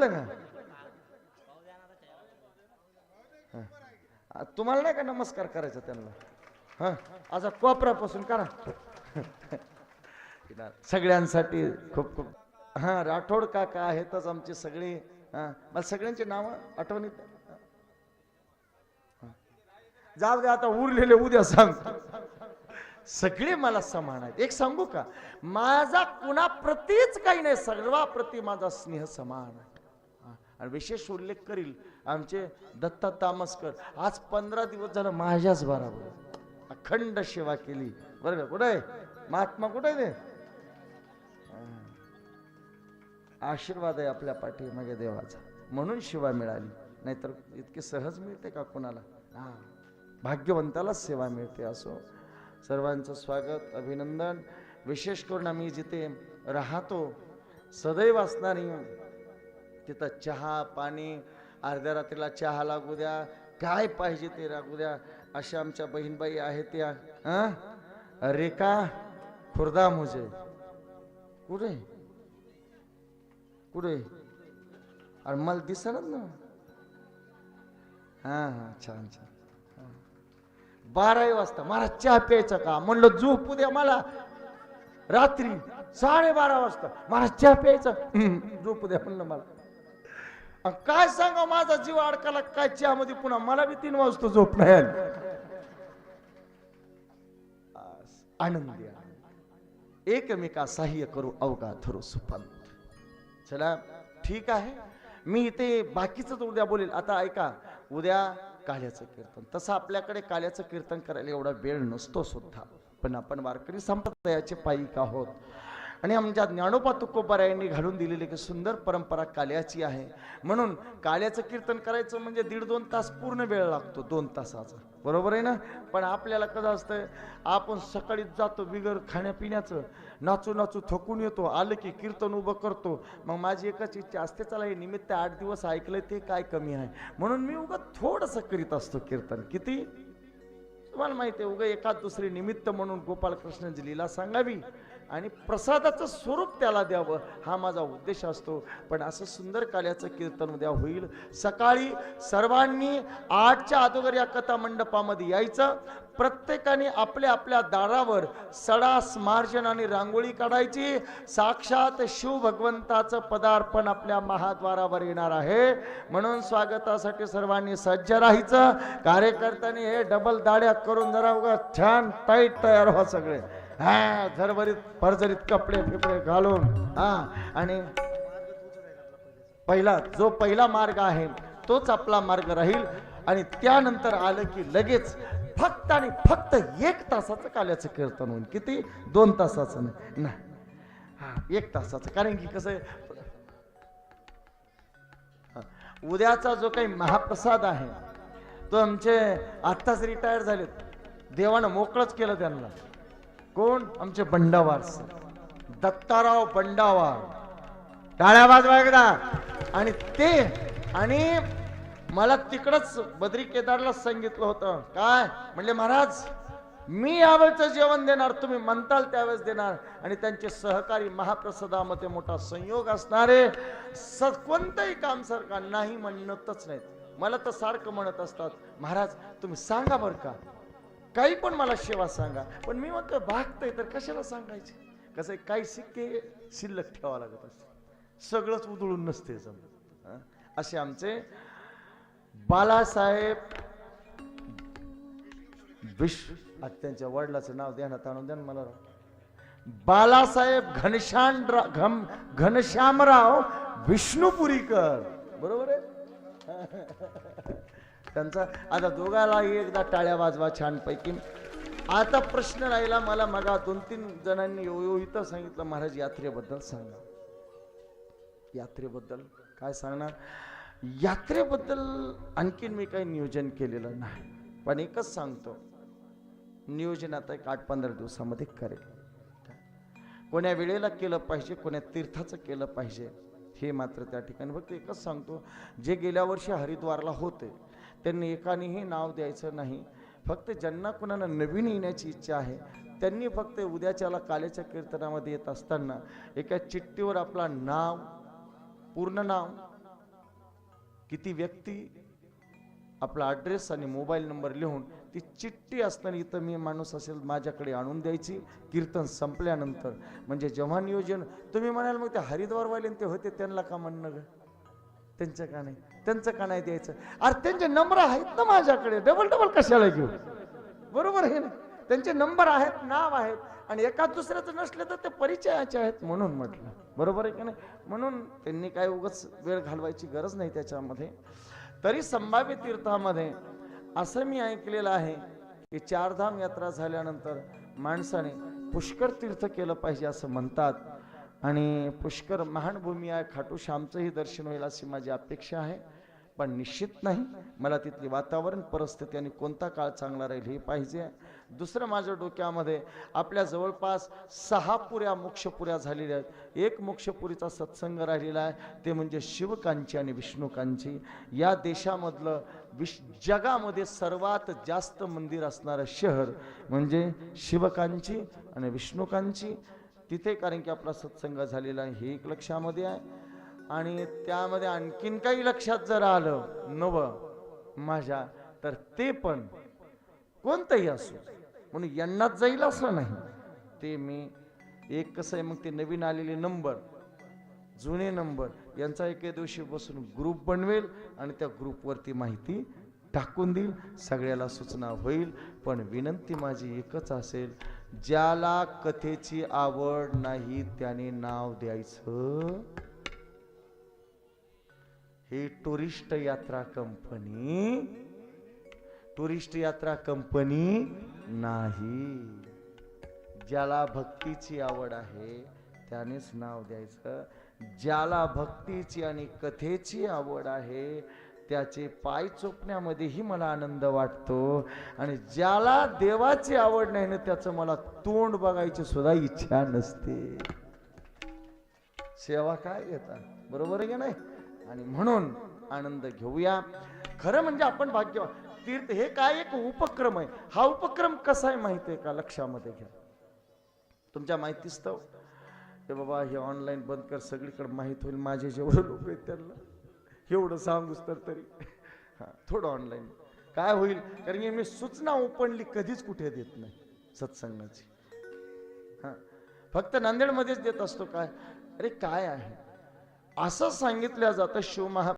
का? तुम्हाला नाही का नमस्कार करायचा त्यांना? हा? आता कोपरापासून करा. सगळ्यांसाठी खूप खूप. हा राठोड काका आहेतच आमचे सगळे. हा मला सगळ्यांची नावं आठवणीत? जाऊ दे आता उरलेले उद्या सांग. सगळे मला समान आहेत. एक सांगू का? माझा कुणाप्रतीच काही नाही. सर्वाप्रती माझा स्नेह समान आहे. आणि विशेष उल्लेख करील आमचे दत्ता तामसकर. आज पंधरा दिवस झालं माझ्याच बराबर अखंड सेवा केली. बरं का? कुठे आहे? महात्मा कुठे आहे ते? आशीर्वाद आहे आपल्या पाठीमागे देवाचा. म्हणून शिवा मिळाली. नाहीतर इतकी सहज मिळते का कोणाला? हा. भाग्यवंतालाच सेवा मिळते असो. सर्वांचं स्वागत अभिनंदन. विशेष करून आम्ही जिथे राहतो सदैव असणारी तिथं चहा पाणी अर्ध्या रात्रीला चहा लागू द्या. काय पाहिजे ते लागू द्या. अशा आमच्या बहीणबाई आहेत त्या हा? रेखा खुर्दा मुझे. कुठे? कुठे? अरे मला दिसणार ना हा हा छान छान. बाराही वाजता. मला चहा प्यायचा का? म्हणलं झोपू द्या मला. रात्री साडेबारा वाजता. मला चहा प्यायचा. झोपू द्या म्हणलं मला. काय सांगा माझा जीव अडकाला काय चहामध्ये पुन्हा? मला बी तीन वाजता झोप नाही आली. आनंद एकमेका सहाय्य करू अवघा धरू सुपंत. चला ठीक आहे. मी इथे बाकीच उद्या बोलेल. आता ऐका उद्या काल्याचं कीर्तन. तसं आपल्याकडे काल्याचं कीर्तन करायला एवढा वेळ नसतो सुद्धा. पण आपण वारकरी संप्रदायाचे पायिक आहोत आणि आमच्या ज्ञानोपा तुकोबारायांनी घालून दिलेली एक सुंदर परंपरा काल्याची आहे. म्हणून काल्याचं कीर्तन करायचं म्हणजे दीड दोन तास पूर्ण वेळ लागतो दोन तासाचा. बरोबर आहे ना? पण आपल्याला कसं असतं आपण सकाळीच जातो बिगर खाण्यापिण्याचं नाचू नाचू थकून येतो आलं की कीर्तन उभं करतो. मग माझी एकच इच्छा असते चला हे निमित्त आठ दिवस ऐकलं ते काय कमी आहे? म्हणून मी उगं थोडंसं करीत असतो कीर्तन. किती? तुम्हाला माहिती आहे उगा एखाद दुसरी निमित्त म्हणून गोपालकृष्णांची लीला सांगावी. आणि प्रसादाचं स्वरूप त्याला द्यावं हा माझा उद्देश असतो. पण असं सुंदर काल्याचं कीर्तन उद्या होईल. सकाळी सर्वांनी आठच्या अगोदर या कथा मंडपामध्ये यायचं. प्रत्येकाने आपल्या आपल्या दारावर सडा स्मार्जन आणि रांगोळी काढायची. साक्षात शिव भगवंताचं पदार्पण आपल्या महाद्वारावर येणार आहे. म्हणून स्वागतासाठी सर्वांनी सज्ज राहायचं. कार्यकर्त्यांनी हे डबल दाड्या करून जरा उगा छान टाईट तयार व्हा सगळे. हा झरभरीत फरझरीत कपडे फिपडे घालून हा आणि पहिला जो पहिला मार्ग आहे तोच आपला मार्ग राहील. आणि त्यानंतर आलं की लगेच फक्त आणि फक्त एक तासाचं काल्याचं कीर्तन होईल. किती? दोन तासाचं नाही. ना. हा एक तासाचं. कारण की कसं आहे उद्याचा जो काही महाप्रसाद आहे तो आमचे आत्ताच रिटायर झालेत. देवानं मोकळंच केलं त्यांना. कोण? आमचे बंडावार सर. दत्ताराव बंडावार. टाळ्या वाजवा एकदा. आणि ते आणि मला तिकडच बद्री केदारला सांगितलं होतं. काय? म्हणले महाराज मी यावेळेचं जेवण देणार तुम्ही म्हणताल त्यावेळेस देणार. आणि त्यांचे सहकारी महाप्रसादामध्ये मोठा संयोग असणारे स कोणतंही काम सरकार नाही म्हणतच नाहीत. मला तर सारखं म्हणत असतात महाराज तुम्ही सांगा बरं का काही पण मला सेवा सांगा. पण मी म्हणतो भागतंय. तर कशाला सांगायचे? कसं आहे, काही सिक्के शिल्लक ठेवावं लागत असते. सगळंच उधळून नसते समजा असे आमचे बालासाहेब विश्व आज त्यांच्या वडिलाचं नाव ध्यानात आणून द्या मला. बालासाहेब घनश्यामराव घम घनश्यामराव विष्णुपुरीकर. बरोबर आहे? त्यांचा. आता दोघाला एकदा टाळ्या वाजवा छानपैकी. आता प्रश्न राहिला मला मगा दोन तीन जणांनी येऊ इथं सांगितलं. महाराज यात्रेबद्दल सांगा. यात्रेबद्दल काय सांगणार? यात्रेबद्दल आणखीन मी काही नियोजन केलेलं नाही. पण एकच सांगतो. नियोजन आता एक आठ पंधरा दिवसामध्ये करेल. कोण्या वेळेला केलं पाहिजे कोण्या तीर्थाचं केलं पाहिजे हे मात्र त्या ठिकाणी फक्त एकच सांगतो. जे गेल्या वर्षी हरिद्वारला होते त्यांनी एकानेही नाव द्यायचं नाही. फक्त ज्यांना कोणाला नवीन येण्याची इच्छा आहे त्यांनी फक्त उद्याच्याला कालेच्या कीर्तनामध्ये येत असताना एका चिठ्ठीवर आपला नाव पूर्ण नाव किती व्यक्ती आपला ॲड्रेस आणि मोबाईल नंबर लिहून ती चिठ्ठी असताना इथं मी माणूस असेल माझ्याकडे आणून द्यायची. कीर्तन संपल्यानंतर. म्हणजे जेव्हा नियोजन तुम्ही म्हणाल मग ते हरिद्वारवाले ते होते त्यांना का म्हणणं त्यांच्या त्यांचं का नाही? त्यांचं का नाही द्यायचं? अरे त्यांचे नंबर आहेत ना माझ्याकडे. डबल डबल कशाला घेऊ? बरोबर आहे ना? त्यांचे नंबर आहेत नाव आहेत आणि एका दुसऱ्याचं नसले तर ते परिचयाचे आहेत म्हणून म्हटलं. बरोबर आहे की नाही? म्हणून त्यांनी काय उगाच वेळ घालवायची गरज नाही त्याच्यामध्ये. तरी संभाव्य तीर्थामध्ये असं मी ऐकलेलं आहे की चारधाम यात्रा झाल्यानंतर माणसाने पुष्कर तीर्थ केलं पाहिजे असं म्हणतात. आणि पुष्कर महान भूमी आहे खाटू श्यामचंही दर्शन होईल अशी माझी अपेक्षा आहे. पण निश्चित नाही मला तिथली वातावरण परिस्थिती आणि कोणता काळ चांगला राहील हे पाहिजे. दुसरं माझ्या डोक्यामध्ये आपल्या जवळपास सहा पुऱ्या मोक्षपुऱ्या झालेल्या आहेत. एक मोक्षपुरीचा सत्संग राहिलेला आहे ते म्हणजे शिवकांची आणि विष्णुकांची. या देशामधलं विश जगामध्ये सर्वात जास्त मंदिर असणारं शहर म्हणजे शिवकांची आणि विष्णुकांची. तिथे कारण की आपला सत्संग झालेला आहे हे एक लक्षामध्ये आहे. आणि त्यामध्ये आणखीन काही लक्षात जर आलं नव माझ्या तर ते पण कोणतंही असो म्हणून यांनाच जाईल असं नाही. ते मी एक कसं आहे मग ते नवीन आलेले नंबर जुने नंबर यांचा एके दिवशी बसून ग्रुप बनवेल आणि त्या ग्रुपवरती माहिती टाकून देईल. सगळ्याला सूचना होईल. पण विनंती माझी एकच असेल ज्याला कथेची आवड नाही त्याने नाव द्यायचं. हे टुरिस्ट यात्रा कंपनी टुरिस्ट यात्रा कंपनी नाही. ज्याला भक्तीची आवड आहे त्यानेच नाव द्यायचं. ज्याला भक्तीची आणि कथेची आवड आहे त्याचे पाय चोपण्यामध्येही मला आनंद वाटतो. आणि ज्याला देवाची आवड नाही ना त्याचं मला तोंड बघायची सुद्धा इच्छा नसते. सेवा काय घेतात बरोबर आहे की नाही? आणि म्हणून आनंद घेऊया. खरं म्हणजे आपण भाग्य तीर्थ हे काय एक उपक्रम आहे. हा उपक्रम कसा आहे माहिती आहे का? लक्षामध्ये घ्या. तुमच्या माहितीच तर. बाबा हे ऑनलाईन बंद कर. सगळीकडे माहीत होईल. माझे जेवढे लोक आहेत त्यांना. एवढं सांगूस तर तरी. हां थोडं ऑनलाईन काय होईल? कारण की मी सूचना ओपनली कधीच कुठे देत नाही सत्संगाची. हां फक्त नांदेडमध्येच देत असतो काय? अरे काय आहे? असं सांगितलं जातं शिवमहा